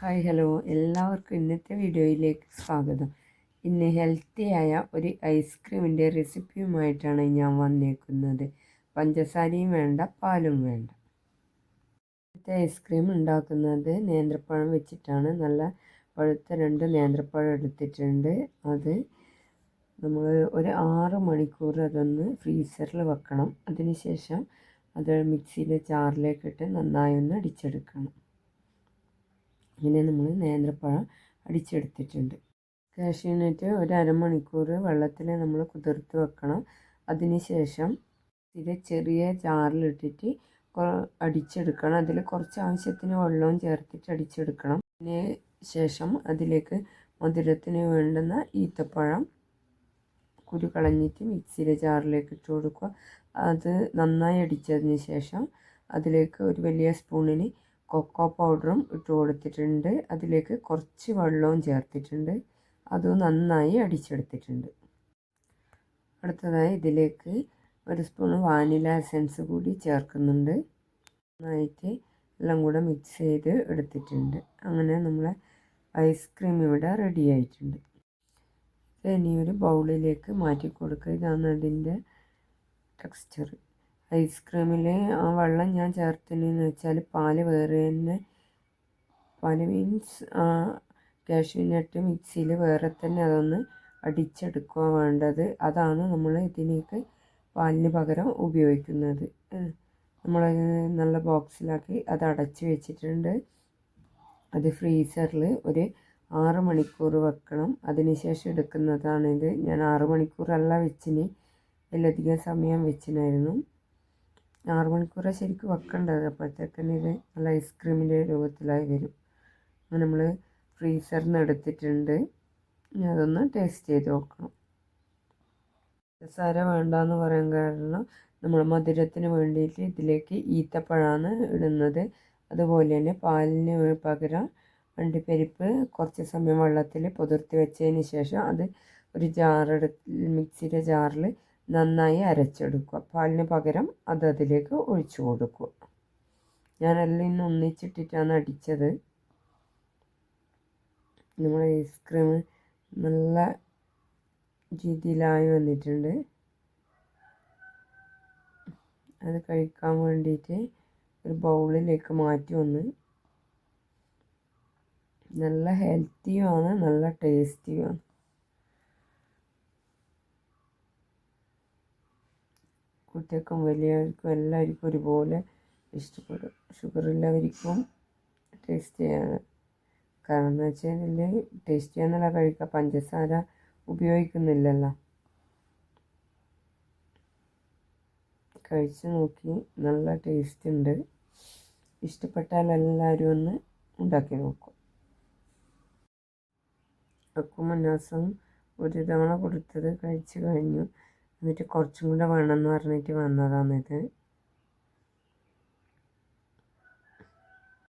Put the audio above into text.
Hi hello. എല്ലാവർക്കും ഇന്നത്തെ വീഡിയോയിലേക്ക് സ്വാഗതം. ഇന്ന് ഹെൽത്തിയായ ഒരു ഐസ്ക്രീമിന്റെ റെസിപ്പിയുമായിട്ടാണ് ഞാൻ വന്നേക്കുന്നത്. പഞ്ചസാരയും വേണ്ട പാലും വേണ്ട. ഇന്നത്തെ ഐസ്ക്രീം ഉണ്ടാക്കുന്നത് നേന്ത്രപ്പഴം വെച്ചിട്ടാണ്. നല്ല പഴുത്ത രണ്ട് നേന്ത്രപ്പഴം എടുത്തിട്ടുണ്ട്. അത് നമ്മൾ ഒരു ആറ് മണിക്കൂർ അതൊന്ന് ഫ്രീസറിൽ വെക്കണം. അതിനുശേഷം അത് മിക്സിയിലെ ജാറിലേക്കിട്ട് നന്നായി ഒന്ന് അടിച്ചെടുക്കണം. ഇങ്ങനെ നമ്മൾ നേന്ത്രപ്പഴം അടിച്ചെടുത്തിട്ടുണ്ട്. കാഷ്യൂനട്ട് ഒരു അരമണിക്കൂർ വെള്ളത്തിൽ നമ്മൾ കുതിർത്ത് വെക്കണം. അതിനുശേഷം ഇത് ചെറിയ ജാറിലിട്ടിട്ട് അടിച്ചെടുക്കണം. അതിൽ കുറച്ച് ആവശ്യത്തിന് വെള്ളവും ചേർത്തിട്ട് അടിച്ചെടുക്കണം. അതിന് ശേഷം അതിലേക്ക് മധുരത്തിന് വേണ്ടുന്ന ഈത്തപ്പഴം കുരു കളഞ്ഞിട്ട് മിക്സിയിലെ ജാറിലേക്ക് ഇട്ട് കൊടുക്കുക. അത് നന്നായി അടിച്ചതിന് ശേഷം അതിലേക്ക് ഒരു വലിയ സ്പൂണിന് കൊക്കോ പൗഡറും ഇട്ട് കൊടുത്തിട്ടുണ്ട്. അതിലേക്ക് കുറച്ച് വെള്ളവും ചേർത്തിട്ടുണ്ട്. അതും നന്നായി അടിച്ചെടുത്തിട്ടുണ്ട്. അടുത്തതായി ഇതിലേക്ക് ഒരു സ്പൂൺ വാനില എസൻസ് കൂടി ചേർക്കുന്നുണ്ട്. നന്നായിട്ട് എല്ലാം കൂടെ മിക്സ് ചെയ്ത് എടുത്തിട്ടുണ്ട്. അങ്ങനെ നമ്മളെ ഐസ്ക്രീം ഇവിടെ റെഡി ആയിട്ടുണ്ട്. ഇനി ഒരു ബൗളിലേക്ക് മാറ്റി കൊടുക്കുക. ഇതാണ് അതിന്റെ ടെക്സ്ചർ ഐസ്ക്രീമിൽ ആ വെള്ളം ഞാൻ ചേർത്തതെന്ന് വെച്ചാൽ പാൽ വേറെ തന്നെ. പാൽ മീൻസ് കാഷ്യൂ നട്ട് മിക്സിയിൽ വേറെ തന്നെ അതൊന്ന് അടിച്ചെടുക്കുക വേണ്ടത്. അതാണ് നമ്മൾ ഇതിനേക്ക് പാലിന് പകരം ഉപയോഗിക്കുന്നത്. നമ്മൾ നല്ല ബോക്സിലാക്കി അത് അടച്ച് വെച്ചിട്ടുണ്ട്. അത് ഫ്രീസറിൽ ഒരു ആറ് മണിക്കൂർ വെക്കണം. അതിനുശേഷം എടുക്കുന്നതാണിത്. ഞാൻ ആറ് മണിക്കൂറല്ല വെച്ചിന്. വലിയധികം സമയം വെച്ചിനായിരുന്നു. ആറ് മണിക്കൂറെ ശരിക്കും വെക്കേണ്ടത്. അപ്പോഴത്തേക്കിന് ഇത് നല്ല ഐസ്ക്രീമിന്റെ രൂപത്തിലായി വരും. നമ്മൾ ഫ്രീസറിൽ നിന്ന് എടുത്തിട്ടുണ്ട്. അതൊന്ന് ടേസ്റ്റ് ചെയ്ത് നോക്കണം. പഞ്ചസാര വേണ്ടെന്ന് പറയാൻ കാരണം നമ്മൾ മധുരത്തിന് വേണ്ടിയിട്ട് ഇതിലേക്ക് ഈത്തപ്പഴമാണ് ഇടുന്നത്. അതുപോലെ തന്നെ പാലിന് പകരം അണ്ടിപ്പരിപ്പ് കുറച്ച് സമയം വെള്ളത്തിൽ പുതിർത്തി വെച്ചതിന് ശേഷം അത് ഒരു ജാറെടു മിക്സിയുടെ ജാറിൽ നന്നായി അരച്ചെടുക്കുക. പാലിന് പകരം അത് അതിലേക്ക് ഒഴിച്ചു കൊടുക്കുക. ഞാൻ അതിൽ ഇന്ന് ഒന്നിച്ചിട്ടിട്ടാണ് അടിച്ചത്. നമ്മൾ ഐസ്ക്രീം നല്ല രീതിയിലായി വന്നിട്ടുണ്ട്. അത് കഴിക്കാൻ വേണ്ടിയിട്ട് ഒരു ബൗളിലേക്ക് മാറ്റി വന്ന് നല്ല ഹെൽത്തിയുമാണ് നല്ല ടേസ്റ്റിയുമാണ്. കുട്ടികൾക്കും വലിയവർക്കും എല്ലാവർക്കും ഒരുപോലെ ഇഷ്ടപ്പെടും. ഷുഗർ ടേസ്റ്റിയാണ് കാരണം എന്ന് വെച്ചാൽ ടേസ്റ്റ് ചെയ്യാന്നല്ല കഴിക്കുക. പഞ്ചസാര ഉപയോഗിക്കുന്നില്ലല്ലോ. കഴിച്ച് നോക്കി നല്ല ടേസ്റ്റ് ഉണ്ട്. ഇഷ്ടപ്പെട്ടാൽ എല്ലാവരും ഒന്ന് ഉണ്ടാക്കി നോക്കും. അക്കുമന്നാസം ഒരു തവണ കൊടുത്തത് കഴിച്ച് കഴിഞ്ഞു. എന്നിട്ട് കുറച്ചും കൂടെ വേണമെന്ന് പറഞ്ഞിട്ട് വന്നതാണിത്.